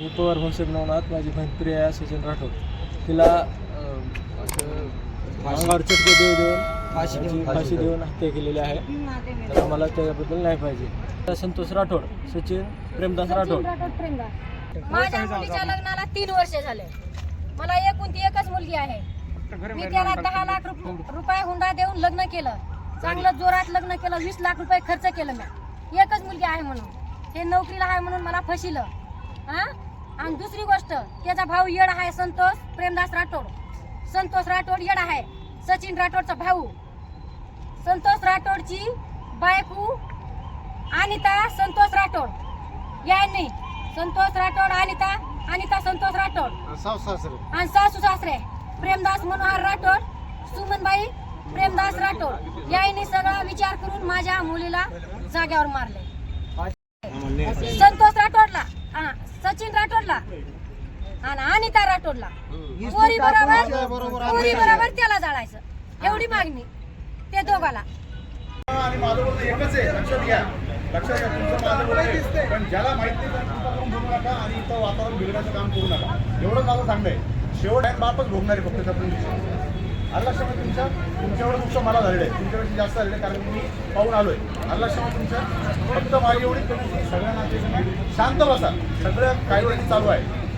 मी पवार भंसेप नवनाथ माझी बहीण प्रिया सचिन राठोड. तिला अंगावर चटके देऊ देऊन फाशी फाशी देऊन हत्या केलेली आहे. तर आम्हाला त्याच्याबद्दल नाही पाहिजे. संतोष राठोड सचिन प्रेमदास राठोड. माझ्या मुलीच्या लग्नाला तीन वर्ष झाले. मला एकूण ती एकच मुलगी आहे. मी त्याला दहा लाख रुप- रुपये हुंडा देऊन लग्न केलं. चांगलं जोरात लग्न केलं वीस लाख रुपये खर्च केलं मी. एकच मुलगी आहे म्हणून. हे नोकरीला आहे म्हणून मला फसिलं हा? आणि दुसरी गोष्ट त्याचा भाऊ येड आहे संतोष प्रेमदास राठोड. संतोष राठोड येड आहे. सचिन राठोडचा भाऊ. संतोष राठोडची बायको अनिता संतोष राठोड. यांनी संतोष राठोड अनिता अनिता संतोष राठोड. आणि सासू सासरे. प्रेमदास मनोहर राठोड सुमनबाई प्रेमदास राठोड. यांनी सगळा विचार करून माझ्या मुलीला जाग्यावर मारले. सचिन राठोडला. आणि अनिता राठोडला. पोरी बरोबर पोरी बरोबर त्याला जाळायचं. एवढी मागणी. ते दोघाला. आणि माझं बोलणं एकच आहे. लक्षात घ्या. लक्षात घ्या तुमचं माझं बोलणं आहे. पण ज्याला माहीत नाही त्यांनी कृपा करून बोलू नका आणि इथं वातावरण बिघडायचं काम करू नका. एवढं माझं सांगणं आहे. शेवट आहे बापच भोगणार आहे फक्त क्षमा तुमच्या तुमच्या एवढं मला झालेलं आहे. तुमच्यापेक्षा जास्त झालेलं आहे कारण मी पाहून आलोय. आला क्षमा तुमच्या फक्त माझी एवढी कमी सगळ्यांना शांत बसा. सगळं कायद्याने चालू आहे.